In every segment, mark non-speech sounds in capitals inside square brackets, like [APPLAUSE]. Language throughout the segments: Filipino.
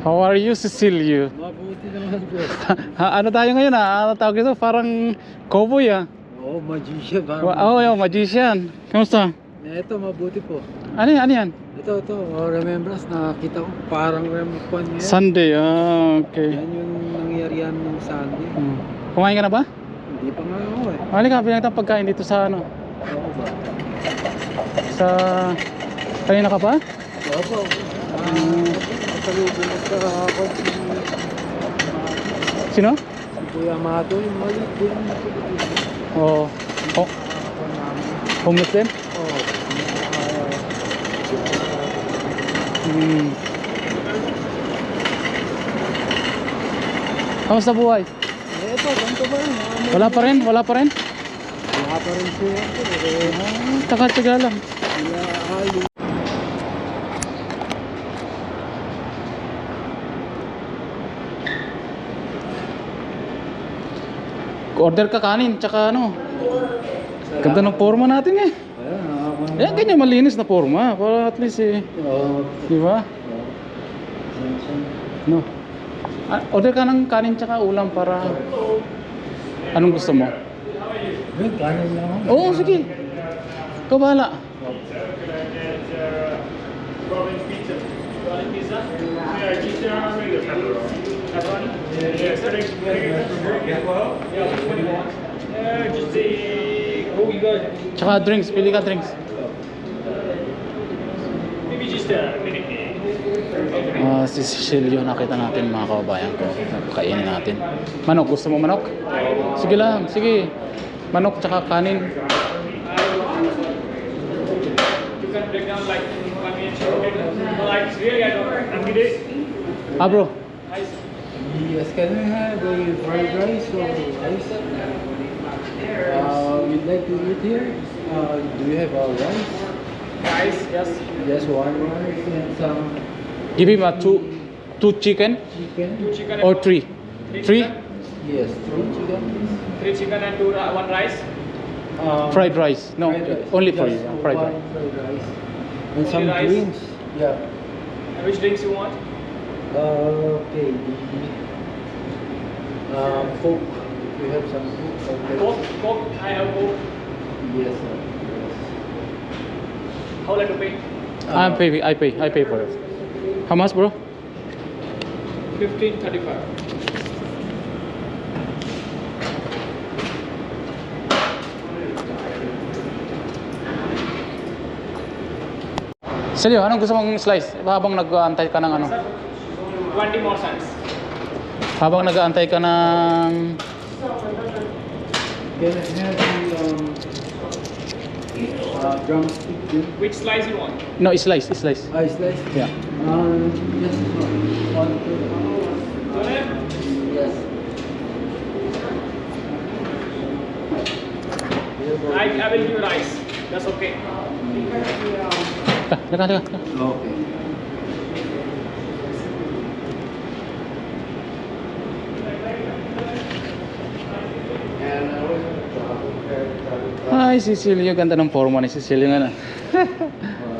How are you, Cecilio? Mabuti naman po. Ano tayo ngayon ah? Ano tawag ito? Parang cowboy ah. Oo, oh, magician. Parang Oh, yung magician. Kamusta? Ito, mabuti po. Ano yan? Ano yan? Ito, ito. Oh, remembrance, nakakita ko parang ngayon. Sunday. Ah, okay. Yan yung nangyarihan ng Sunday. Hmm. Kumain ka na ba? Hindi pa nga ako eh. Halika, pinagtang pagkain dito sa ano? Oo ba? Sa... Kanina ka pa? Oo po. Ko sa si, Sino? si Kuya Mato. Yung maliit din Pilipino. Oh. oh homeless din? Oo. Hmm. Kamusta buhay? Ba Wala pa rin? Wala pa rin? Wala pa rin siya. Ah, tagal-tagal lang. Yung Order ka kanin, tsaka ano. Ganda ng forma natin eh. Nakakakuha Eh, ganyan malinis na forma. Para at least eh. Oo. Di ba? No. Ah, order ka ng kanin tsaka ulam para... Anong gusto mo? Yun, kanin lang ako. Oo, sige. Ikaw bahala. Tsaka drinks, pili ka drinks. Ah, si Cecilio nakita natin mga kababayan ko. Kainin natin. Manok, gusto mo manok? Sige lang, sige. Manok tsaka kanin. Ah bro, Yes, can we have a fried rice or rice? Uh, we'd like to eat here. Uh, do you have a rice? Rice, yes. Yes, one rice and some give him a two, two chicken chicken. Two chicken or and three? Three? Yes, three chicken. three chicken and two one rice. Um, Fried rice. No, fried rice. only for you. Fried one rice. fried rice. And Only some rice? drinks. Yeah. And which drinks you want? Uh, okay. The, um, Coke. If you have some Coke. Okay. Coke, Coke. I have Coke. Yes, sir. Yes. How like to pay? I'm pay, I pay, I pay for it. How much bro? Fifteen thirty-five. Cecilio, anong gusto mong slice? Habang nag-aantay ka ng ano? Sir, twenty more cents. Habang nag-aantay ka ng... Can I have the um, uh, drumstick? Which slice you want? No, slice, slice. Ah, slice? Yeah. Yes. I, I will give rice. That's okay. Laka, laka, laka. Okay. Ay, Cecilio, ganda ng forma ni Cecilio nga na. [LAUGHS]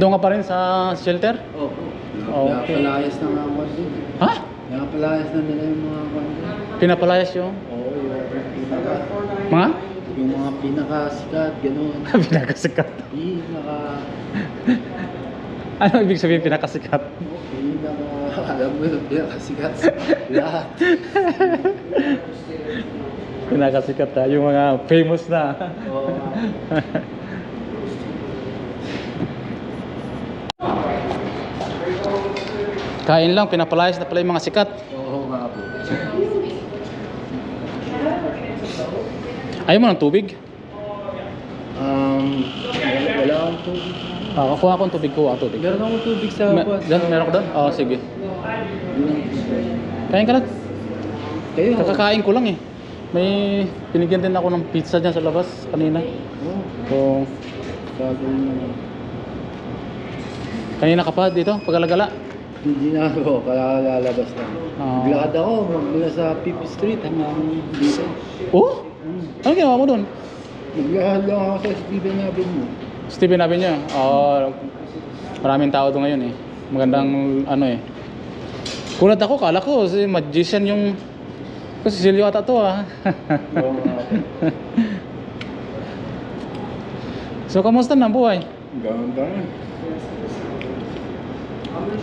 Nandun ka pa rin sa shelter? Opo. Okay. Nakapalayas na nga ako din. Ha? Nakapalayas na nila yung mga kwanto. Pinapalayas yung Oo, yung pinaka... mga? Yung mga pinakasikat, gano'n. [LAUGHS] pinakasikat. Pinaka... Ano ibig sabihin pinakasikat? Pinaka... Alam mo yung pinakasikat. [LAUGHS] Lahat. Pinakasikat ha, yung mga famous na. Oo. [LAUGHS] Kain lang, pinapalayas na pala yung mga sikat. Oo nga po. Ayaw mo ng tubig? Um, wala, akong tubig. Ah, kuha akong tubig, kuha akong tubig. Meron akong tubig sa Me- bus. Doon, meron ko doon? Oo, sige. Kain ka lang. Kayo? Kakakain ko lang eh. May binigyan din ako ng pizza dyan sa labas kanina. Oo. So, mo. kanina ka pa dito, pag-alagala. Hindi na ako, kaya lalabas lang. Ah. Naglakad ako mula sa PP Street hanggang dito. Oh? Hmm. Ano ginawa mo doon? Naglakad lang ako sa Stephen Avenue. Steven Avenue. Oo. maraming tao doon ngayon eh. Magandang ano eh. Kulat ako, kala ko si magician yung kasi Silvio ata to ah. Oo nga po. [LAUGHS] so kamusta na ang buhay? Rin.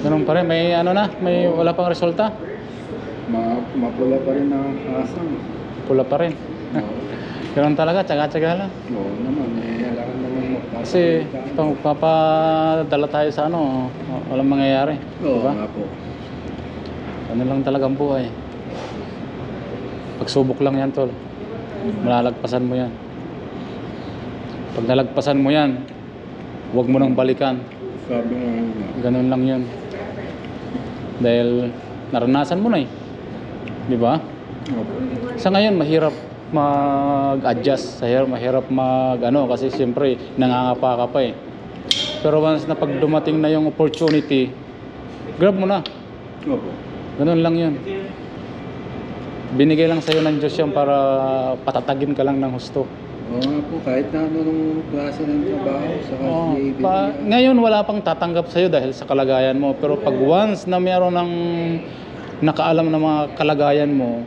Ganun pa rin, may ano na, may wala pang resulta. Ma mapula pa rin ang asang. Pula pa rin. [LAUGHS] Ganun talaga, tsaga-tsaga lang. Oo naman, eh, kailangan naman magpapalita. Kasi pag papadala tayo sa ano, walang mangyayari. Oo diba? nga po. Ano lang talagang buhay. Pagsubok lang yan, tol. Malalagpasan mo yan. Pag nalagpasan mo yan, huwag mo nang balikan. Sabi nga nga. Ganun lang yun. Dahil naranasan mo na eh. Di ba? Opo. Sa ngayon, mahirap mag-adjust. Sa hirap, mahirap mag ano, kasi siyempre nangangapa ka pa eh. Pero once na pag dumating na yung opportunity, grab mo na. Opo. Ganun lang yun. Binigay lang sa'yo ng Diyos yan para patatagin ka lang ng husto. Oo nga po, kahit na ano nung klase ng trabaho sa kasi Pa, ngayon wala pang tatanggap sa'yo dahil sa kalagayan mo. Pero pag once na mayroon ng nakaalam ng mga kalagayan mo,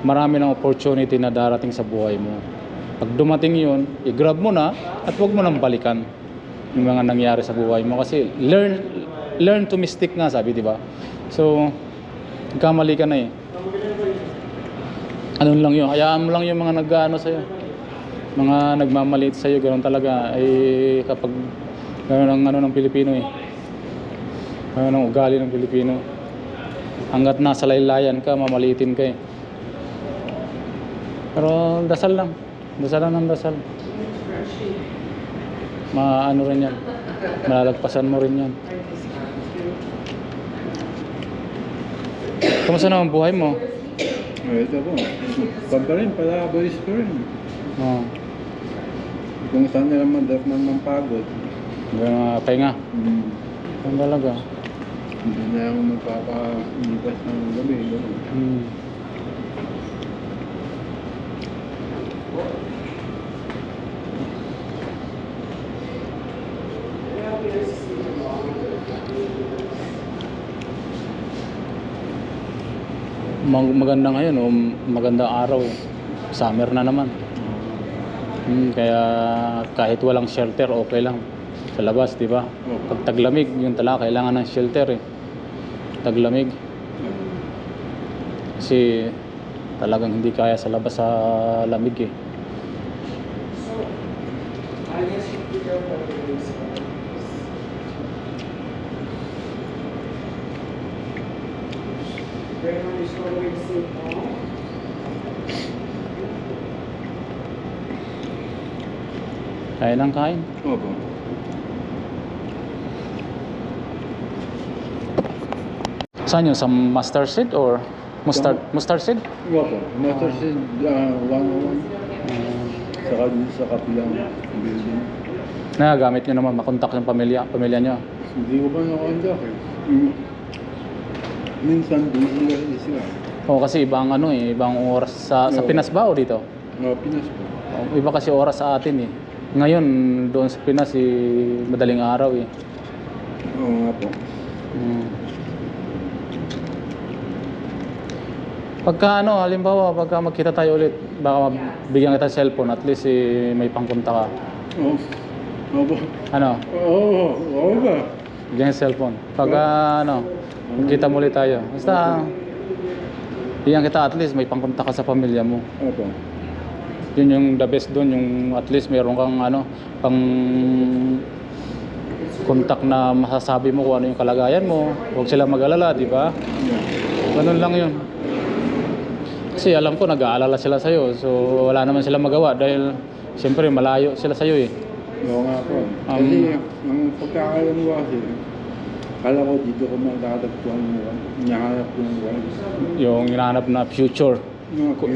marami ng opportunity na darating sa buhay mo. Pag dumating yun, i-grab mo na at huwag mo nang balikan yung mga nangyari sa buhay mo. Kasi learn learn to mistake nga sabi, di ba? So, kamali ka na eh. Ano lang yun, hayaan mo lang yung mga nag-ano sa'yo mga nagmamaliit sa'yo, ganoon talaga. Ay kapag ganoon ang ano ng Pilipino eh. Ganoon ang ugali ng Pilipino. Hanggat nasa laylayan ka, mamaliitin ka eh. Pero dasal lang. Dasal lang ng dasal. Maano rin yan. Malalagpasan mo rin yan. Kamusta naman buhay mo? Eh, ito po. Pag pa rin, pala boys pa rin. Oh, Kung saan nila madak man ng pagod. uh, pahinga. Hmm. Ang talaga. Hindi na ako magpapalipas ng gabi. Ganun. Hmm. Mag maganda ngayon, oh, magandang araw eh. Summer na naman. Hmm, kaya kahit walang shelter, okay lang. Sa labas, di ba? Pag taglamig, yung talaga kailangan ng shelter eh. Taglamig. Kasi talagang hindi kaya sa labas sa lamig eh. Kaya lang kain. Opo. Saan yun? Sa mustard seed or mustard mustard seed? Opo. Motor si uh, 101. Uh, Saka dun sa kapilang building. nagagamit nyo naman makontak ng pamilya, pamilya nyo. Hindi ko pa nakondak eh. Mm. Minsan busy kasi sila. Oo kasi ibang ano eh, ibang oras sa, sa. Pinas ba o dito? Mga Pinas po. Oo, Iba kasi oras sa atin eh. Ngayon doon sa Pinas eh, madaling araw eh. Oo nga po. Mm. Pagka ano, halimbawa, pagka magkita tayo ulit, baka bigyan kita ng cellphone, at least eh, may pangpunta ka. Oo. Opo. Ano, Oo. Oo ba? bigyan ng cellphone. Pagka ano, magkita mo ulit tayo. Basta, bigyan kita at least may pangpunta ka sa pamilya mo. Opo. Yun yung the best doon, yung at least meron kang ano, pang contact na masasabi mo kung ano yung kalagayan mo. Huwag sila mag-alala, di ba? Ganun lang yun. Kasi alam ko nag-aalala sila sa'yo. So wala naman sila magawa dahil siyempre malayo sila sa'yo eh. Oo nga po. Um, Kasi ang pagkakalam ko kasi, kala ko dito ko matatagpuan mo, hinahanap ko yung. Yung hinahanap na future.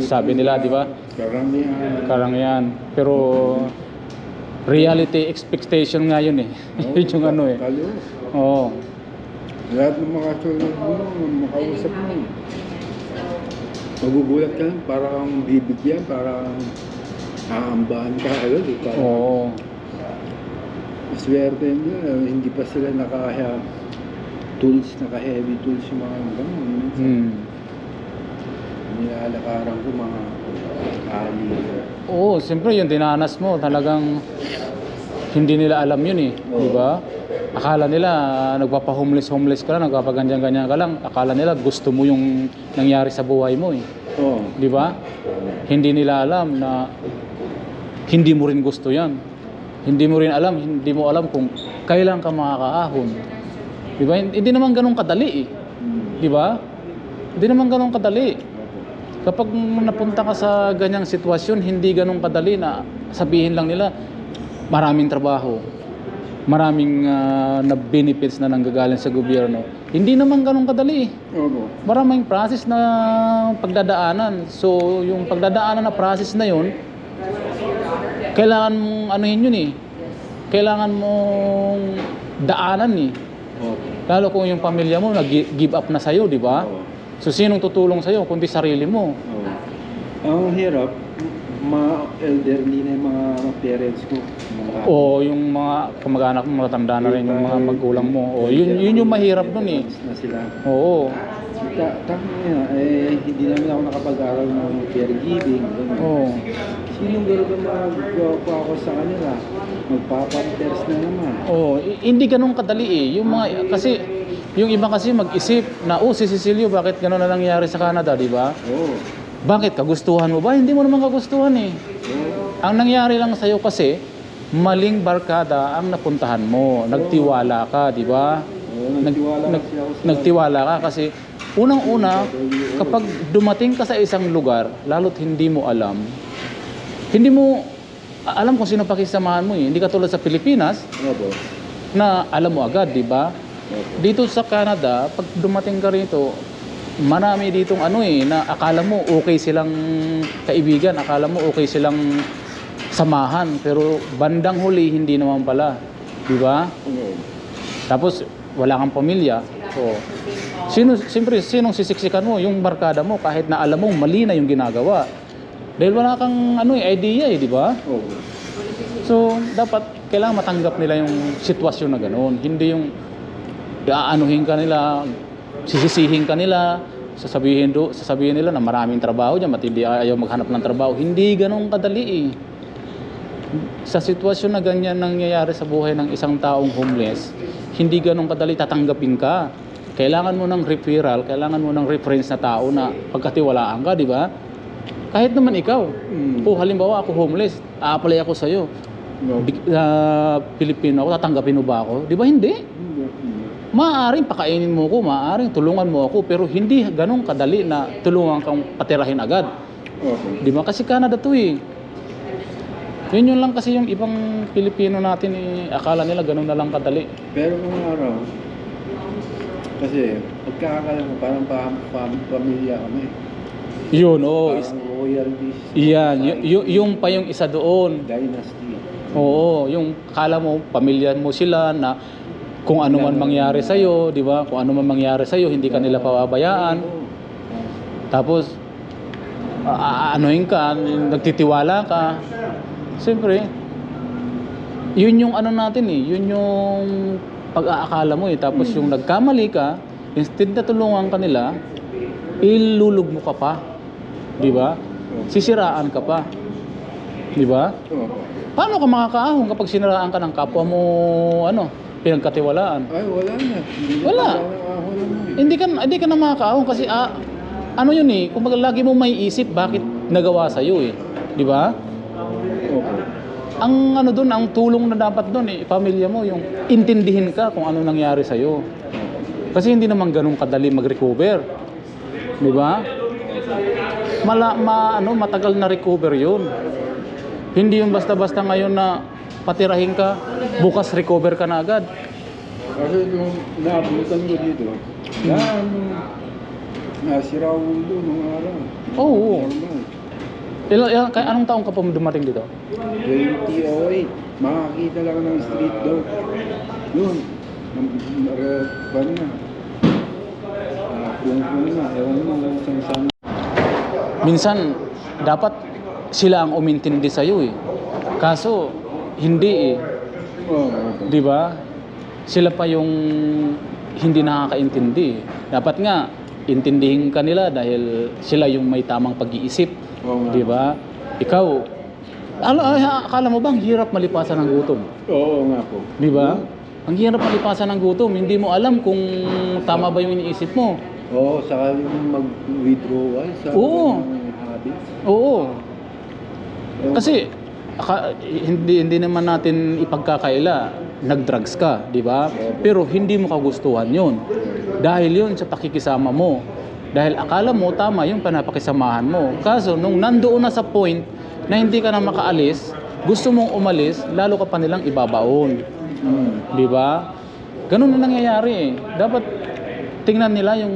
Sabi nila, di ba? Karamihan. Karang yan. Pero reality expectation nga yun eh. [LAUGHS] yun yung ano eh. Kalo. Oo. Lahat ng mga tulad mo, makausap mo. Magugulat ka lang, para kang bibigyan, para kang aambahan ka agad. Eh. Para Oo. Swerte nila, hindi pa sila naka tools, naka-heavy tools yung mga. Minsan, Hmm. Nilalakaran ko mga ali. Oo, siyempre yung dinanas mo talagang hindi nila alam yun eh, Oo. di ba? Akala nila nagpapa-homeless homeless ka lang, nagpapaganyan-ganyan ka lang. Akala nila gusto mo yung nangyari sa buhay mo eh, Oo. di ba? Hindi nila alam na hindi mo rin gusto yan. Hindi mo rin alam, hindi mo alam kung kailan ka makakaahon. Di ba? Hindi naman ganun kadali eh, Hmm. di ba? Hindi naman ganun kadali. Kapag napunta ka sa ganyang sitwasyon, hindi ganun kadali na sabihin lang nila, maraming trabaho, maraming ah, na benefits na nanggagaling sa gobyerno. Hindi naman ganun kadali. Oo. Maraming process na pagdadaanan. So, yung pagdadaanan na process na yun, kailangan mong anuhin yun eh. Kailangan mong daanan eh. Oo. Lalo kung yung pamilya mo nag-give up na sa'yo, di ba? Oo. So, sinong tutulong sa'yo kundi sarili mo? Oo. Ang hirap, mga elderly na yung mga parents ko. Mga O yung mga kamag-anak mo, matatanda na rin yung mga magulang mo. O yun, yun yung mahirap nun eh. Na sila. Oo. Ta tama nga, eh, hindi namin ako nakapag-aral ng caregiving. ganun. Oo. Sinong gano'n ba magagawa ako sa kanila? Magpapampers na naman. Oo. I- hindi ganun kadali eh. Yung mga, kasi, yung iba kasi mag-isip na, oh, si Cecilio, bakit ganun na nangyari sa Canada, di ba? Oo. Bakit? Kagustuhan mo ba? Hindi mo naman kagustuhan eh. Oo. Ang nangyari lang sa'yo kasi, maling barkada ang napuntahan mo. Nagtiwala ka, di ba? Oo, nagtiwala nag- kasi ako sa... nagtiwala ka kasi unang-una kapag dumating ka sa isang lugar lalo't hindi mo alam hindi mo alam kung sino pakisamahan mo eh. Hindi ka tulad sa Pilipinas Opo. na alam mo agad, di ba? Dito sa Canada, pag dumating ka rito, marami ditong ano eh, na akala mo okay silang kaibigan, akala mo okay silang samahan, pero bandang huli hindi naman pala. Di ba? Tapos wala kang pamilya. So, sino siyempre sinong sisiksikan mo? Yung barkada mo kahit na alam mo mali na yung ginagawa. Dahil wala kang ano eh, idea eh, di ba? So, dapat kailangan matanggap nila yung sitwasyon na ganoon. Hindi yung aanuhin ka nila, sisisihin ka nila, sasabihin do, sasabihin nila na maraming trabaho diyan, matindi ayaw maghanap ng trabaho. Hindi ganoon kadali eh. Sa sitwasyon na ganyan nangyayari sa buhay ng isang taong homeless, hindi ganun kadali tatanggapin ka. Kailangan mo ng referral, kailangan mo ng reference na tao na pagkatiwalaan ka, di ba? Kahit naman ikaw, Mm. o halimbawa ako homeless, a-apply ako sa'yo. Big- ah, Pilipino ako, tatanggapin mo ba ako? Di ba hindi? Maaaring pakainin mo ako, maaaring tulungan mo ako, pero hindi ganun kadali na tulungan kang patirahin agad. Opo. Di ba? Kasi Canada to eh. Yun yun lang kasi yung ibang Pilipino natin eh, akala nila ganun na lang kadali. Pero nung araw, kasi pagkakala mo parang pa, pa, pamilya kami. Yun, oo. is- Parang royalties. Iyan, y- y- yung pa yung isa doon. Dynasty. Oo, yung kala mo, pamilya mo sila na kung ano man mangyari sa'yo, di ba? Kung ano man mangyari sa'yo, hindi ka nila pababayaan. Tapos, a- a- anuhin ka, nagtitiwala ka. Siyempre, yun yung ano natin eh, yun yung pag-aakala mo eh. Tapos yung nagkamali ka, instead na tulungan ka nila, ilulog mo ka pa. Di ba? Sisiraan ka pa. Di ba? Paano ka makakaahon kapag siniraan ka ng kapwa mo, ano, pinagkatiwalaan? Ay, wala na. Hindi na Wala. na naman eh. Hindi ka, hindi ka na makakaahon kasi ah, ano yun eh, kung lagi mo may isip bakit nagawa sa'yo eh. Di ba? Opo. ang ano doon, ang tulong na dapat doon eh, pamilya mo, yung intindihin ka kung ano nangyari sa'yo. Kasi hindi naman ganun kadali mag-recover. Di ba? Mala, ma, ano, matagal na recover yun. Hindi yung basta-basta ngayon na patirahin ka, bukas recover ka na agad. Kasi nung naabutan ko dito, yan, nasira ang mundo nung araw. Oo. Normal. Ilan, ilan, kaya anong taong ka pa dumating dito? 2008, makakita lang ng street dog. Yun, narapan na. Ah, kung-kung na, ewan mo kung. Minsan, dapat sila ang umintindi sa'yo eh. Kaso, hindi eh. Oo, Di ba? Sila pa yung hindi nakakaintindi. Dapat nga, intindihin ka nila dahil sila yung may tamang pag-iisip. Nga. Di ba? Ikaw, ay, akala mo bang hirap malipasan ng gutom? Oo nga po. Di ba? Ang hirap malipasan ng gutom, hindi mo alam kung tama ba yung iniisip mo. Oo, saka yung mag-withdrawal sa Oo. habits. Oo. Oo. Kasi aka- hindi hindi naman natin ipagkakaila nag-drugs ka, di ba? Pero hindi mo kagustuhan 'yon. Dahil 'yon sa pakikisama mo. Dahil akala mo tama yung panapakisamahan mo. Kaso nung nandoon na sa point na hindi ka na makaalis, gusto mong umalis, lalo ka pa nilang ibabaon. Mm. Di ba? Ganun na nangyayari eh. Dapat tingnan nila yung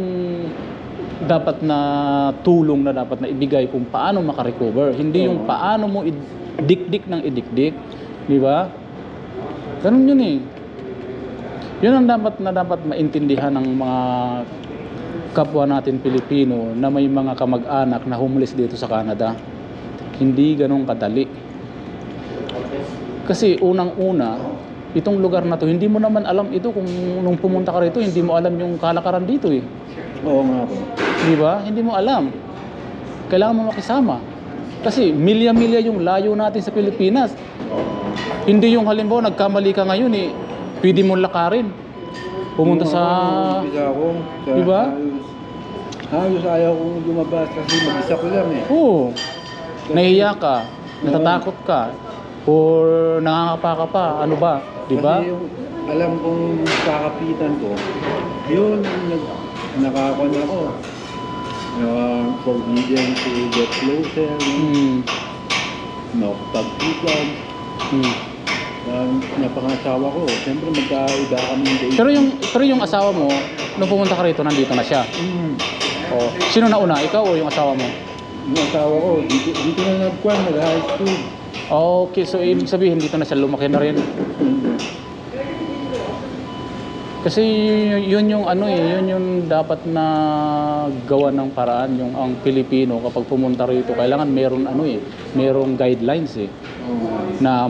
dapat na tulong na dapat na ibigay kung paano makarecover. Hindi yung paano mo idikdik ng idikdik. Di ba? Ganun yun eh. Yun ang dapat na dapat maintindihan ng mga kapwa natin Pilipino na may mga kamag-anak na homeless dito sa Canada. Hindi ganun kadali. Kasi unang-una, itong lugar na to, hindi mo naman alam ito kung nung pumunta ka rito, hindi mo alam yung kalakaran dito eh. Oo nga po. Di ba? Hindi mo alam. Kailangan mo makisama. Kasi milya-milya yung layo natin sa Pilipinas. Hindi yung halimbawa nagkamali ka ngayon eh, pwede mo lakarin. Pumunta sa... Ako. Sa, Di ba? Halos, ayaw kong lumabas kasi mag-isa ko lang eh. Oo. Nahiya ka, natatakot ka, or nangangapa ka pa, ano ba? Di ba? Kasi yung alam kong kakapitan ko, yun, nag, nakakon ako. Uh, forbidden to get closer, Hmm. no, Hmm. um, napangasawa ko. Siyempre magkaiba kami ng date. Pero yung pero yung asawa mo, nung pumunta ka rito, nandito na siya. Mm, Oh. Sino na una, ikaw o yung asawa mo? yung asawa ko, dito, dito na nagkwan, nag-high school. Okay, so ibig sabihin dito na siya lumaki na rin. Mm. Kasi yun yung ano eh, yun yung dapat na gawa ng paraan yung ang Pilipino kapag pumunta rito, kailangan meron ano eh, merong guidelines eh na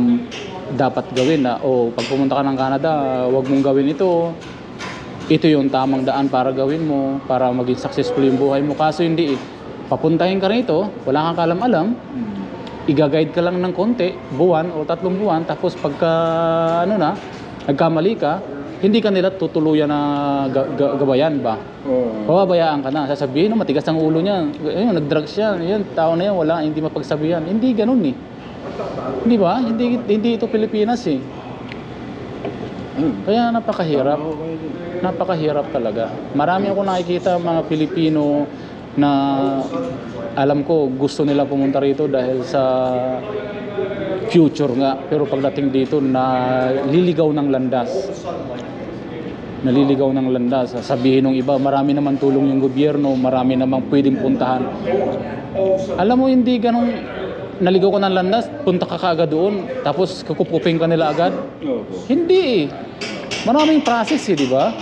dapat gawin na o pag pumunta ka ng Canada, wag mong gawin ito. Ito yung tamang daan para gawin mo, para maging successful yung buhay mo. Kaso hindi eh. Papuntahin ka rito, wala kang kalam-alam, iga-guide ka lang ng konti, buwan o tatlong buwan, tapos pagka ano na, nagkamali ka, hindi ka nila tutuluyan na ga- ga- gabayan ba? Oo. Pababayaan ka na. Sasabihin, no, matigas ang ulo niya. Ayun, nag-drugs siya. Yun, tao na yan, wala, hindi mapagsabihan. Hindi ganun eh. Hindi ba? Hindi, hindi ito Pilipinas eh. Mm. Kaya napakahirap. Napakahirap talaga. Marami ako nakikita mga Pilipino na alam ko gusto nila pumunta rito dahil sa future nga. Pero pagdating dito na liligaw ng landas. Naliligaw ng landas. Sabihin ng iba, marami naman tulong yung gobyerno, marami namang pwedeng puntahan. Alam mo, hindi ganong naligaw ka ng landas, punta ka kaagad doon, tapos kukupupin ka nila agad. Opo. Hindi eh. Maraming process eh, di ba?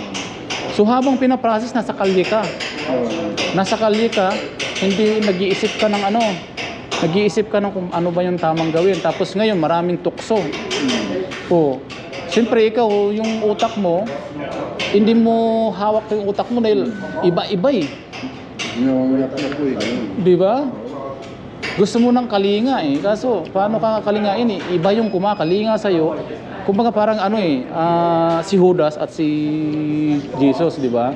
So habang pinaprocess, nasa kalye ka. Oo. Nasa kalye ka, hindi nag-iisip ka ng ano. Nag-iisip ka ng kung ano ba yung tamang gawin. Tapos ngayon, maraming tukso. Mm. Siyempre ikaw, yung utak mo, hindi mo hawak yung utak mo dahil iba-iba eh. Nanganganak na po eh. Di ba? Gusto mo ng kalinga eh. Kaso, paano ka kalingain eh? Iba yung kumakalinga sa'yo. Kumbaga parang ano eh, ah, si Judas at si Jesus, di ba?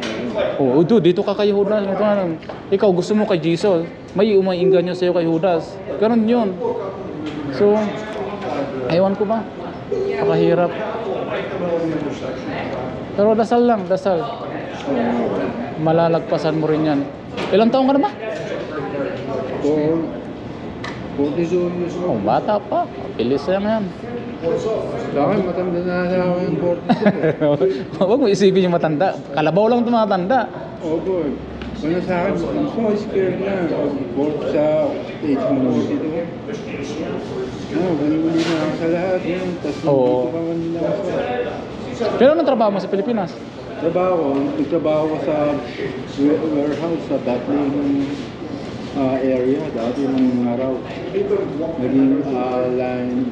Oh, ito, dito ka kay Judas. Ito, ano, ikaw gusto mo kay Jesus. May umaingan nyo sa'yo kay Judas. Ganun yun. So, Ewan ko ba? Pakahirap. Pero dasal lang, dasal. Malalagpasan mo rin yan. Ilang taong ka na ba? For 42 years Oh, bata pa. Bilis lang yan. Sa akin, matanda na sa akin yung 42. [LAUGHS] Huwag mo isipin yung matanda. Kalabaw lang tumatanda. Opo. Wala sa akin, I'm so scared na. Both sa age mo 42. No, huli-huli na ako sa lahat. Yun. Tapos Oo. nandito ka sa... Pero anong trabaho mo sa Pilipinas? Trabaho ko, nagtrabaho ko sa wa- warehouse sa dating ah, area, dati nung araw. Naging ah, line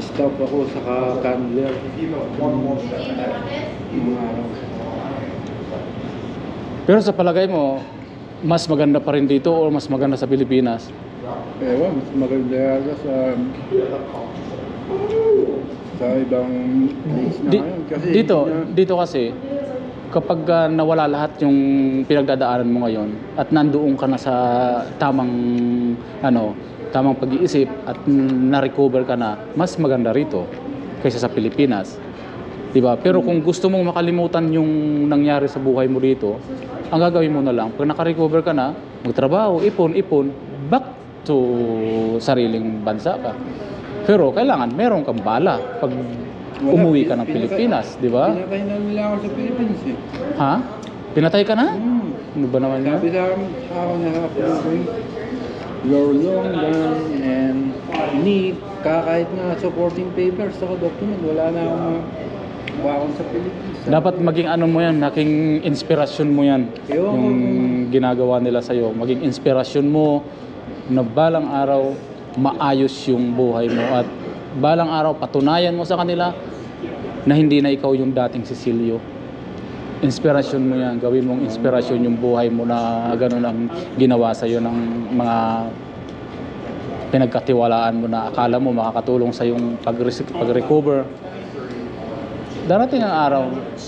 staff ako sa Candler. Araw. Pero sa palagay mo, mas maganda pa rin dito o mas maganda sa Pilipinas? Ewan, mas maganda yata sa sa ibang place na Di- ngayon. Kasi dito, na- dito kasi kapag ah, nawala lahat yung pinagdadaanan mo ngayon at nandoon ka na sa tamang ano, tamang pag-iisip at na-recover ka na, mas maganda rito kaysa sa Pilipinas. 'Di ba? Pero kung gusto mong makalimutan yung nangyari sa buhay mo dito, ang gagawin mo na lang, pag naka-recover ka na, magtrabaho, ipon, ipon, back to sariling bansa ka. Pero kailangan meron kang bala pag umuwi ka ng Pilipinas, di ba? Pinatay na nila ako sa Philippines eh. Ha? Pinatay ka na? Hmm. Ano ba naman Sabi yan? sa akin, sa akin na hapon, you're long gone and need ka kahit nga supporting papers sa document. Wala na akong akong sa Philippines. Dapat maging ano mo yan, maging inspirasyon mo yan. Yung ginagawa nila sa'yo. Maging inspirasyon mo na balang araw maayos yung buhay mo at balang araw patunayan mo sa kanila na hindi na ikaw yung dating Cecilio. Inspirasyon mo yan. Gawin mong inspirasyon yung buhay mo na gano'n ang ginawa sa'yo ng mga pinagkatiwalaan mo na akala mo makakatulong sa yung pag-recover. Darating ang araw,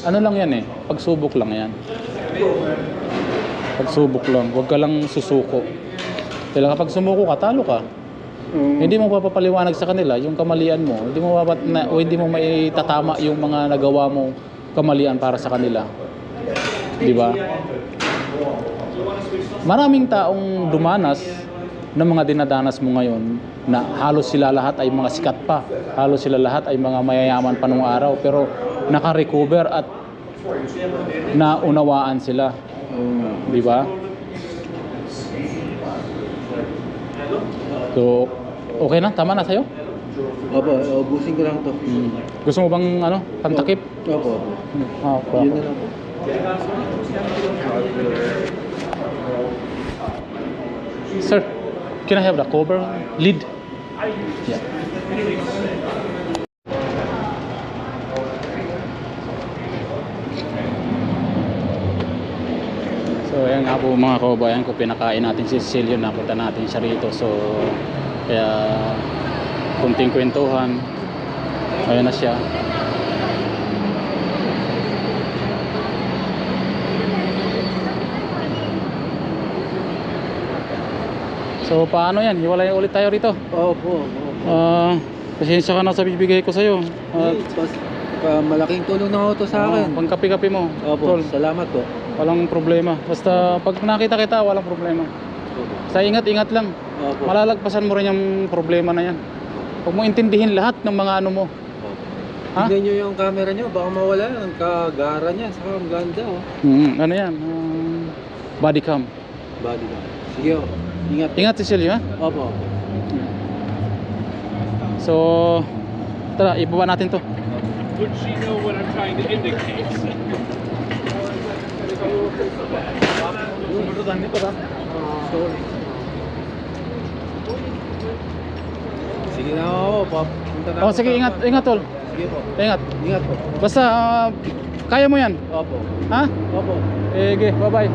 ano lang yan eh, pagsubok lang yan. Pagsubok lang, huwag ka lang susuko. Kailangan kapag sumuko ka, talo ka. Oo. Hindi mo papapaliwanag sa kanila yung kamalian mo. Hindi mo papat na, o hindi mo maitatama yung mga nagawa mo kamalian para sa kanila. Di ba? Maraming taong dumanas ng mga dinadanas mo ngayon na halos sila lahat ay mga sikat pa. Halos sila lahat ay mga mayayaman pa nung araw pero naka-recover at naunawaan sila. Oo. Di ba? So, okay na? Tama na sa'yo? Opo, ubusin ko lang to. Hmm. Gusto mo bang ano, pantakip? Opo, opo. Ah, okay. Yun na lang po. Sir, can I have the cover lid? Yeah. So ayan nga po mga kababayan ko pinakain natin si Cecilio napunta natin siya rito so kaya kunting kwentuhan ayan na siya So paano yan? Hiwalay ulit tayo rito. Opo, opo. Ah, pasensya ka na sa bibigay ko sa'yo. At Pas, pa, malaking tulong na ako to sa akin. ah, pangkapi-kapi mo. Opo, Tol, salamat po. Walang problema. Basta pag nakita kita, walang problema. Sa ingat-ingat lang. Opo. Malalagpasan mo rin yung problema na yan. Huwag mo intindihin lahat ng mga ano mo. Ha? Tignan nyo yung camera nyo, baka mawala. Ang kagara niya, saka ang ganda oh. Mm, ano yan? Ah, body cam. Body lang. Sige oh. Ingat. Ingat si Silvio ha? Opo. opo. So, tara, ibaba natin to. Would she know what I'm trying to indicate? Sorry. Sige na ako, papunta na Oh, ako sige, sa- ingat, ingat tol. Sige po. Ingat. Ingat po. Basta, ah, kaya mo yan. Opo. Ha? Opo. Sige, bye-bye.